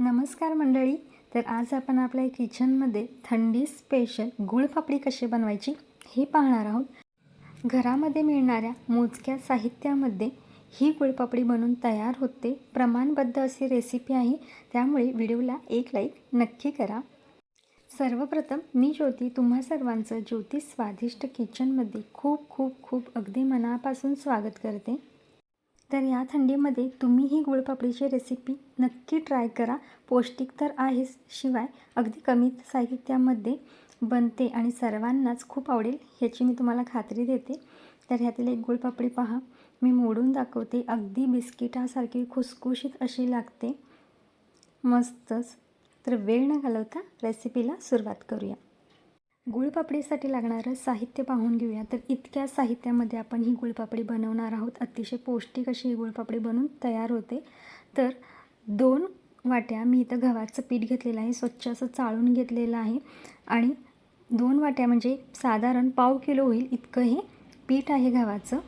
नमस्कार मंडळी. तर आज आपण आपल्या किचनमध्ये थंडी स्पेशल गुळपापडी कशी बनवायची हे पाहणार आहोत. घरामध्ये मिळणाऱ्या मोजक्या साहित्यामध्ये ही गुळपापडी बनवून तयार होते. प्रमाणबद्ध अशी रेसिपी आहे. त्यामुळे व्हिडिओला एक लाईक नक्की करा. सर्वप्रथम मी ज्योती तुम्हा सर्वांचं ज्योती स्वादिष्ट किचनमध्ये खूप खूप खूप अगदी मनापासून स्वागत करते. तर या थंडीमध्ये तुम्ही ही गुळपापडीची रेसिपी नक्की ट्राय करा. पौष्टिक तर आहेच. शिवाय अगदी कमी साहित्यामध्ये बनते आणि सर्वांनाच खूप आवडेल ह्याची मी तुम्हाला खात्री देते. तर ह्यातील एक गुळपापडी पहा. मी मोडून दाखवते. अगदी बिस्किटासारखी खुसखुशीत अशी लागते. मस्तच. तर वेळ न घालवता रेसिपीला सुरुवात करूया. गुळपापडीसाठी लागणारं साहित्य पाहून घेऊया. तर इतक्या साहित्यामध्ये आपण ही गुळपापडी बनवणार आहोत. अतिशय पौष्टिक अशी ही गुळपापडी बनून तयार होते. तर दोन वाट्या मी इथं गव्हाचं पीठ घेतलेलं आहे. स्वच्छ असं चाळून घेतलेलं आहे. आणि दोन वाट्या म्हणजे साधारण पाव किलो होईल इतकं हे पीठ आहे गव्हाचं.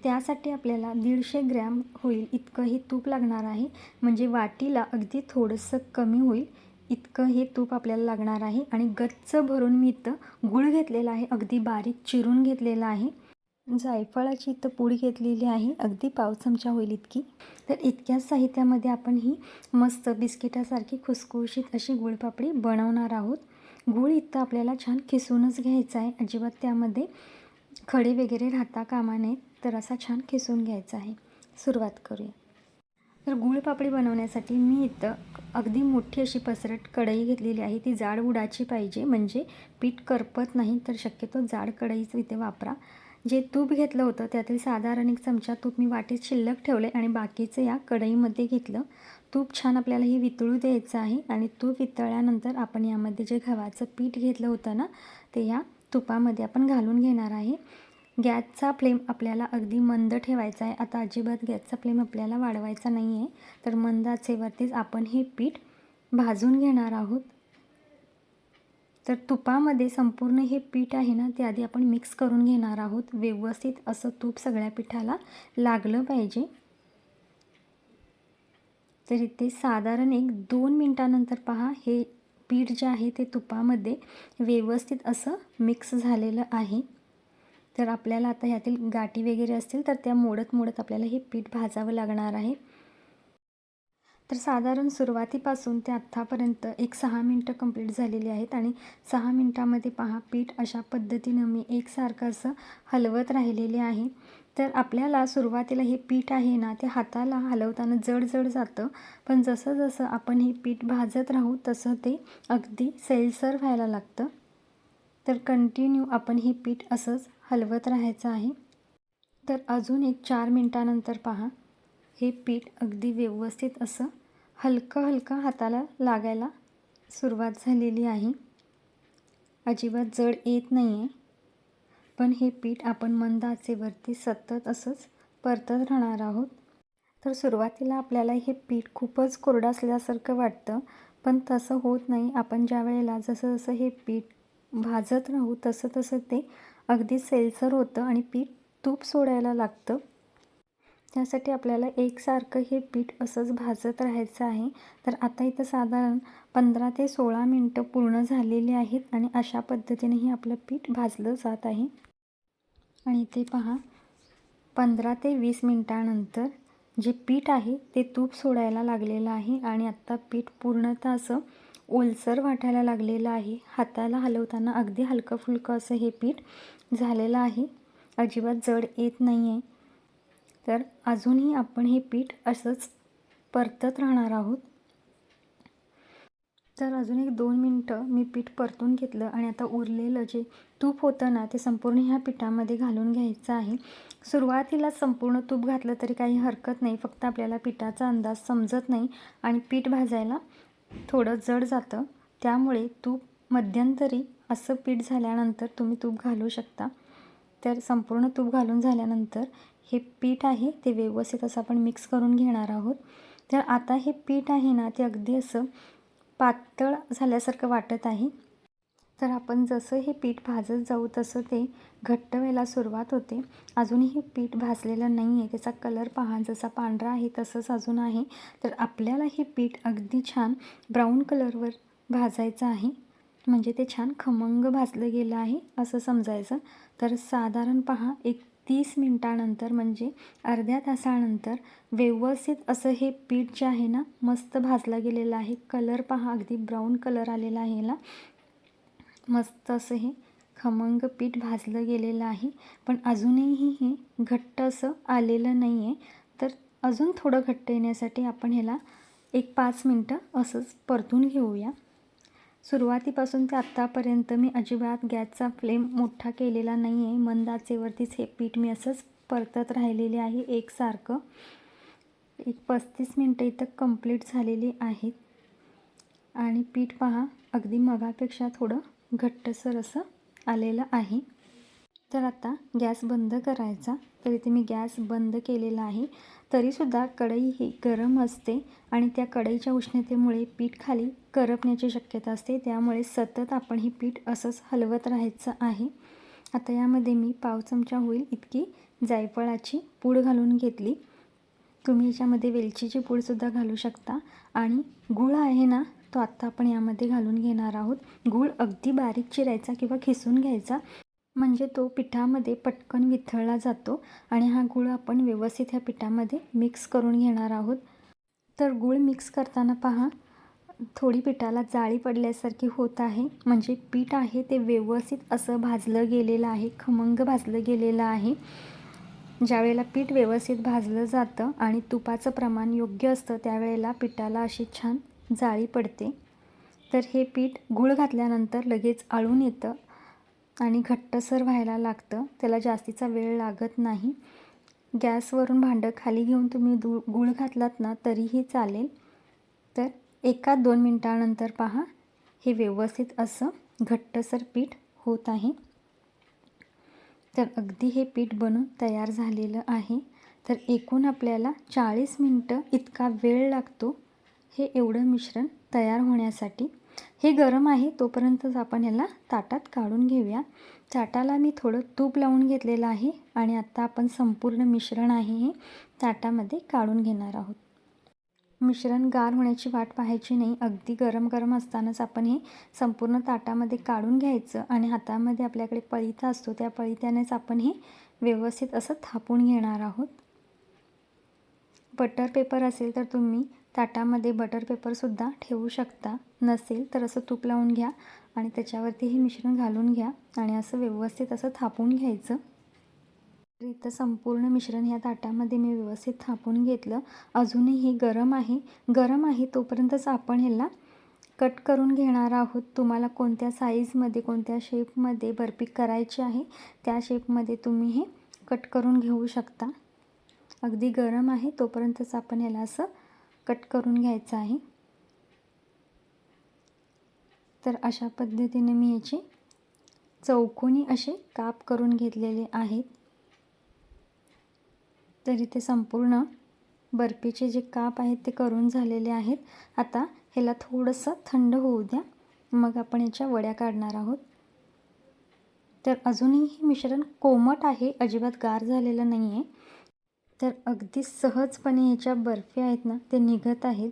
त्यासाठी आपल्याला दीडशे ग्रॅम होईल इतकं हे तूप लागणार आहे. म्हणजे वाटीला अगदी थोडंसं कमी होईल. इतकं हे तूप आपल्याला लागणार आहे आणि गच्च भरून मी इथं गूळ घेतलेला आहे. अगदी बारीक चिरून घेतलेला आहे. जायफळाची इथं पूड घेतलेली आहे. अगदी पाव चमचा होईल इतकी. तर इतक्याच साहित्यामध्ये आपण ही मस्त बिस्किटासारखी खुसखुशीत अशी गुळपापडी बनवणार आहोत. गूळ इथं आपल्याला छान खिसूनच घ्यायचा आहे. अजिबात त्यामध्ये खडे वगैरे राहता कामा नयेत तर असा छान खिसून घ्यायचा आहे. सुरुवात करूया. तर गुळपापडी बनवण्यासाठी मी इथं अगदी मोठी अशी पसरट कढई घेतलेली आहे. ती जाड उडाची पाहिजे म्हणजे पीठ करपत नाही तर शक्यतो जाड कढईच इथे वापरा. जे तूप घेतलं होतं त्यातील साधारण एक चमचा तूप मी वाटीत शिल्लक ठेवले आणि बाकीचं या कढईमध्ये घेतलं. तूप छान आपल्याला हे वितळू द्यायचं आहे आणि तूप वितळल्यानंतर आपण यामध्ये जे गव्हाचं पीठ घेतलं होतं ना ते या तुपामध्ये आपण घालून घेणार आहे. गॅसचा फ्लेम आपल्याला अगदी मंद ठेवायचा आहे. आता अजिबात गॅसचा फ्लेम आपल्याला वाढवायचा नाही आहे तर मंद आचेवरतीच आपण हे पीठ भाजून घेणार आहोत. तर तुपामध्ये संपूर्ण हे पीठ आहे ना ते आधी आपण मिक्स करून घेणार आहोत. व्यवस्थित असं तूप सगळ्या पिठाला लागलं पाहिजे. तर इथे साधारण एक दोन मिनटानंतर पहा हे पीठ जे आहे ते तुपामध्ये व्यवस्थित असं मिक्स झालेलं आहे. तर आपल्याला आता ह्यातील गाठी वगैरे असतील तर त्या मोडत मोडत आपल्याला हे पीठ भाजावं लागणार आहे. तर साधारण सुरुवातीपासून ते आत्तापर्यंत एक सहा मिनटं कंप्लीट झालेली आहेत आणि सहा मिनटामध्ये पहा पीठ अशा पद्धतीनं मी एकसारखं असं हलवत राहिलेले आहे. तर आपल्याला सुरुवातीला हे पीठ आहे ना ते हाताला हलवताना जड जड जातं. पण जसं जसं आपण हे पीठ भाजत राहू तसं ते अगदी सैलसर व्हायला लागतं. तर कंटिन्यू आपण हे पीठ असंच हलवत राहायचं आहे. तर अजून एक चार मिनटानंतर पहा. हे पीठ अगदी व्यवस्थित असं हलकं हलकं हाताला लागायला सुरुवात झालेली आहे. अजिबात जड येत नाही आहे पण हे पीठ आपण मंद आचेवरती सतत असंच परतत राहणार आहोत. तर सुरुवातीला आपल्याला हे पीठ खूपच कोरडं असल्यासारखं वाटतं पण तसं होत नाही. आपण ज्या वेळेला जसं जसं हे पीठ भाजत राहू तसं तसं ते अगदी सेलसर होतं आणि पीठ तूप सोडायला लागतं. त्यासाठी आपल्याला एकसारखं हे पीठ असंच भाजत राहायचं आहे. तर आता इथं साधारण पंधरा ते सोळा मिनटं पूर्ण झालेली आहेत आणि अशा पद्धतीने हे आपलं पीठ भाजलं जात आहे. आणि इथे पहा पंधरा ते वीस मिनटानंतर जे पीठ आहे ते तूप सोडायला लागलेलं आहे आणि आत्ता पीठ पूर्णतः असं ओलसर वाटायला लागलेलं आहे. हाताला हलवताना अगदी हलकं फुलकं असं हे पीठ झालेलं आहे. अजिबात जड येत नाही आहे तर अजूनही आपण हे पीठ असंच परतत राहणार आहोत. तर अजून एक दोन मिनटं मी पीठ परतून घेतलं आणि आता उरलेलं जे तूप होतं ना ते संपूर्ण ह्या पिठामध्ये घालून घ्यायचं आहे. सुरुवातीला संपूर्ण तूप घातलं तरी काही हरकत नाही. फक्त आपल्याला पिठाचा अंदाज समजत नाही आणि पीठ भाजायला थोडं जड जातं. त्यामुळे तूप मध्यंतरी असं पीठ झाल्यानंतर तुम्ही तूप घालू शकता. तर संपूर्ण तूप घालून झाल्यानंतर हे पीठ आहे ते व्यवस्थित असं आपण मिक्स करून घेणार आहोत. तर आता हे पीठ आहे ना ते अगदी असं पातळ झाल्यासारखं वाटत आहे. तर आपण जसं हे पीठ भाजत जाऊ तसं ते घट्ट व्हायला सुरुवात होते. अजूनही हे पीठ भाजलेलं नाही आहे त्याचा कलर पहा. जसा पांढरा आहे तसंच अजून आहे. तर आपल्याला हे पीठ अगदी छान ब्राऊन कलरवर भाजायचं आहे. म्हणजे ते छान खमंग भाजलं गेलं आहे असं समजायचं. तर साधारण पहा एक तीस मिनटानंतर म्हणजे अर्ध्या तासानंतर व्यवस्थित असं हे पीठ जे आहे ना मस्त भाजलं गेलेलं आहे. कलर पहा अगदी ब्राऊन कलर आलेला आहे याला. मस्त असं हे खमंग पीठ भाजलं गेलेलं आहे. पण अजूनही हे घट्ट असं आलेलं नाही आहे तर अजून थोडं घट्ट येण्यासाठी आपण ह्याला एक पाच मिनटं असंच परतून घेऊया. सुरुवातीपासून ते आत्तापर्यंत मी अजिबात गॅसचा फ्लेम मोठा केलेला नाही आहे मंद आचेवरतीच हे पीठ मी असंच परतत राहिलेले आहे. एकसारखं. एक पस्तीस मिनटं इथं कंप्लीट झालेली आहेत. आणि पीठ पहा अगदी मगापेक्षा थोडं घट्टसर असं आलेलं आहे. तर आता गॅस बंद करायचा. तर इथे मी गॅस बंद केलेला आहे. तरीसुद्धा कढई ही गरम असते आणि त्या कढईच्या उष्णतेमुळे पीठ खाली करपण्याची शक्यता असते. त्यामुळे सतत आपण ही पीठ असंच हलवत राहायचं आहे. आता यामध्ये मी पाव चमचा होईल इतकी जायफळाची पूड घालून घेतली. तुम्ही याच्यामध्ये वेलचीची पूडसुद्धा घालू शकता. आणि गूळ आहे ना तो आत्ता आपण यामध्ये घालून घेणार आहोत. गूळ अगदी बारीक चिरायचा किंवा खिसून घ्यायचा. म्हणजे तो पिठामध्ये पटकन विथळला जातो आणि हा गूळ आपण व्यवस्थित ह्या पिठामध्ये मिक्स करून घेणार आहोत. तर गूळ मिक्स करताना पहा थोडी पिठाला जाळी पडल्यासारखी होत आहे. म्हणजे पीठ आहे ते व्यवस्थित असं भाजलं गेलेलं आहे खमंग भाजलं गेलेलं आहे. ज्यावेळेला पीठ व्यवस्थित भाजलं जातं आणि तुपाचं प्रमाण योग्य असतं त्यावेळेला पिठाला अशी छान जाळी पडते. तर हे पीठ गूळ घातल्यानंतर लगेच आळून येतं आणि घट्टसर व्हायला लागतं. त्याला जास्तीचा वेळ लागत नाही. गॅसवरून भांडं खाली घेऊन तुम्ही दू गूळ घातलात ना तरीही चालेल. तर एका दोन मिनटानंतर पहा. हे व्यवस्थित असं घट्टसर पीठ होत आहे. तर अगदी हे पीठ बनून तयार झालेलं आहे. तर एकूण आपल्याला चाळीस मिनटं इतका वेळ लागतो. हे एवढं मिश्रण तयार होण्यासाठी हे गरम आहे तोपर्यंतच आपण याला ताटात काढून घेऊया. ताटाला मी थोडं तूप लावून घेतलेलं आहे आणि आत्ता आपण संपूर्ण मिश्रण आहे हे ताटामध्ये काढून घेणार आहोत. मिश्रण गार होण्याची वाट पाहायची नाही. अगदी गरम गरम असतानाच आपण हे संपूर्ण ताटामध्ये काढून घ्यायचं आणि हातामध्ये आपल्याकडे पळीता असतो त्या पळीत्यानेच आपण हे व्यवस्थित असं थापून घेणार आहोत. बटर पेपर असेल तर तुम्ही ताटामध्ये बटर पेपरसुद्धा ठेवू शकता. नसेल तर असं तूप लावून घ्या आणि त्याच्यावरती हे मिश्रण घालून घ्या आणि असं व्यवस्थित असं थापून घ्यायचं. तर इथं संपूर्ण मिश्रण ह्या ताटामध्ये मी व्यवस्थित थापून घेतलं. अजूनही गरम आहे. गरम आहे तोपर्यंतच आपण ह्याला कट करून घेणार आहोत. तुम्हाला कोणत्या साईजमध्ये कोणत्या शेपमध्ये बर्फी करायची आहे त्या शेपमध्ये तुम्ही हे कट करून घेऊ शकता. अगदी गरम आहे तोपर्यंतच आपण ह्याला असं कट करून घ्यायचं आहे. तर अशा पद्धतीने मी याची चौकोनी असे काप करून घेतलेले आहेत. तर इथे संपूर्ण बर्फीचे जे काप आहेत ते करून झालेले आहेत. आता ह्याला थोडंसं थंड होऊ द्या. मग आपण याच्या वड्या काढणार आहोत. तर अजूनही हे मिश्रण कोमट आहे अजिबात गार झालेलं नाही आहे तर अगदी सहजपणे ह्याच्या बर्फी आहेत ना ते निघत आहेत.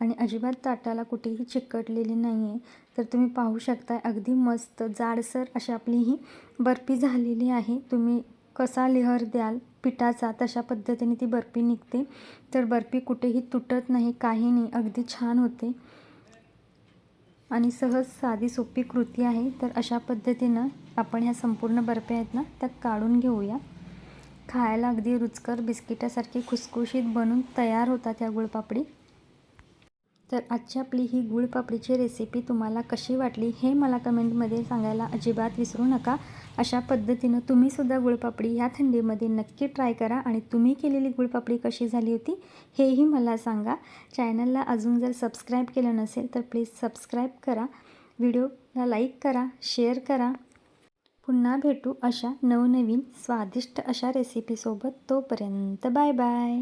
आणि अजिबात ताटाला कुठेही चिकटलेली नाही आहे तर तुम्ही पाहू शकता अगदी मस्त जाडसर अशी आपली ही बर्फी झालेली आहे. तुम्ही कसा लेहर द्याल पिठाचा तशा पद्धतीने ती बर्फी निघते. तर बर्फी कुठेही तुटत नाही काही नाही अगदी छान होते. आणि सहज साधी सोपी कृती आहे. तर अशा पद्धतीनं आपण ह्या संपूर्ण बर्फ्या आहेत ना त्या काढून घेऊया. खायला अगदी रुचकर बिस्किटासारखी खुसखुशीत बनून तयार होतात या गुळपापडी. तर आजची आपली ही गुळपापडीची रेसिपी तुम्हाला कशी वाटली हे मला कमेंटमध्ये सांगायला अजिबात विसरू नका. अशा पद्धतीनं तुम्हीसुद्धा गुळपापडी ह्या थंडीमध्ये नक्की ट्राय करा आणि तुम्ही केलेली गुळपापडी कशी झाली होती हेही मला सांगा. चॅनलला अजून जर सबस्क्राईब केलं नसेल तर प्लीज सबस्क्राईब करा. व्हिडिओला लाईक करा शेअर करा. पुन्हा भेटू अशा नवनवीन स्वादिष्ट अशा रेसिपीसोबत तोपर्यंत बाय बाय.